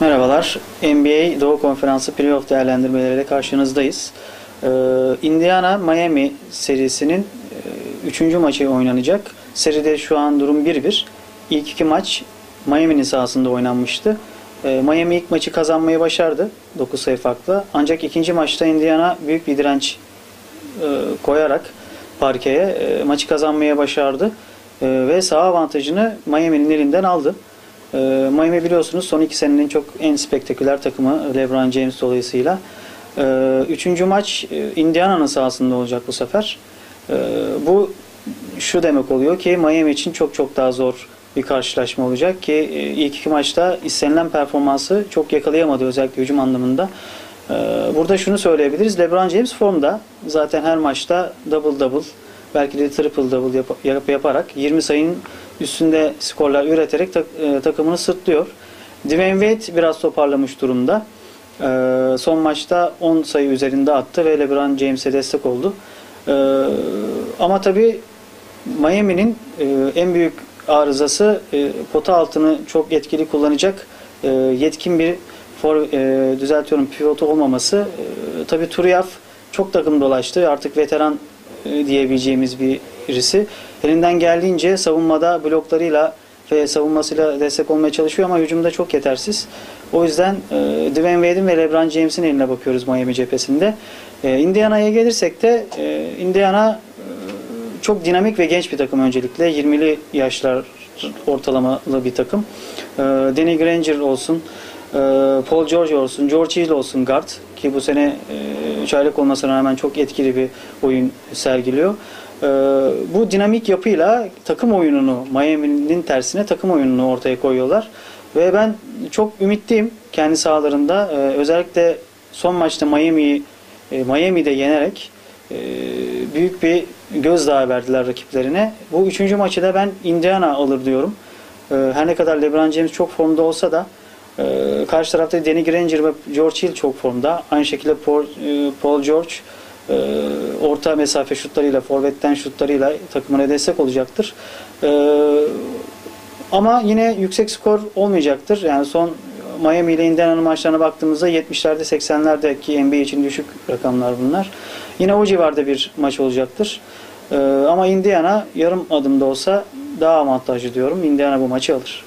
Merhabalar. NBA Doğu Konferansı Playoff değerlendirmeleriyle karşınızdayız. Ee, Indiana Miami serisinin 3. maçı oynanacak. Seride şu an durum 1-1. İlk iki maç Miami'nin sahasında oynanmıştı. Ee, Miami ilk maçı kazanmayı başardı 9 sayı farklı. Ancak ikinci maçta Indiana büyük bir direnç e, koyarak parkeye e, maçı kazanmaya başardı. E, ve saha avantajını Miami'nin elinden aldı. E, Miami biliyorsunuz son iki senenin çok en spektaküler takımı LeBron James dolayısıyla. E, üçüncü maç e, Indiana'nın sahasında olacak bu sefer. E, bu şu demek oluyor ki Miami için çok çok daha zor bir karşılaşma olacak ki e, ilk iki maçta istenilen performansı çok yakalayamadı özellikle hücum anlamında. Burada şunu söyleyebiliriz. LeBron James formda. Zaten her maçta double double belki de triple double yap- yap- yaparak 20 sayının üstünde skorlar üreterek tak- e, takımını sırtlıyor. Dwayne Wade biraz toparlamış durumda. E, Son maçta 10 sayı üzerinde attı ve LeBron James'e destek oldu. E, Ama tabii Miami'nin e, en büyük arızası e, pota altını çok etkili kullanacak e, yetkin bir for, e, düzeltiyorum pivotu olmaması. E, tabii Turiyaf çok takım dolaştı. Artık veteran diyebileceğimiz birisi. Elinden geldiğince savunmada bloklarıyla ve savunmasıyla destek olmaya çalışıyor ama hücumda çok yetersiz. O yüzden e, Dwayne Wade'in ve LeBron James'in eline bakıyoruz Miami cephesinde. E, Indiana'ya gelirsek de e, Indiana çok dinamik ve genç bir takım öncelikle. 20'li yaşlar ortalamalı bir takım. Ee, Danny Granger olsun, e, Paul George olsun, George Hill olsun guard ki bu sene e, çaylak olmasına rağmen çok etkili bir oyun sergiliyor. Ee, Bu dinamik yapıyla takım oyununu Miami'nin tersine takım oyununu ortaya koyuyorlar. Ve ben çok ümitliyim kendi sahalarında. Ee, Özellikle son maçta Miami'yi e, Miami'de yenerek e, büyük bir gözdağı verdiler rakiplerine. Bu üçüncü maçı da ben Indiana alır diyorum. Her ne kadar LeBron James çok formda olsa da e, karşı tarafta Danny Granger ve George Hill çok formda. Aynı şekilde Paul, e, Paul George e, orta mesafe şutlarıyla, forvetten şutlarıyla takımına destek olacaktır. E, Ama yine yüksek skor olmayacaktır. Yani son Miami ile Indiana'nın maçlarına baktığımızda 70'lerde 80'lerdeki NBA için düşük rakamlar bunlar. Yine o civarda bir maç olacaktır. Ee, ama Indiana yarım adım da olsa daha avantajlı diyorum. Indiana bu maçı alır.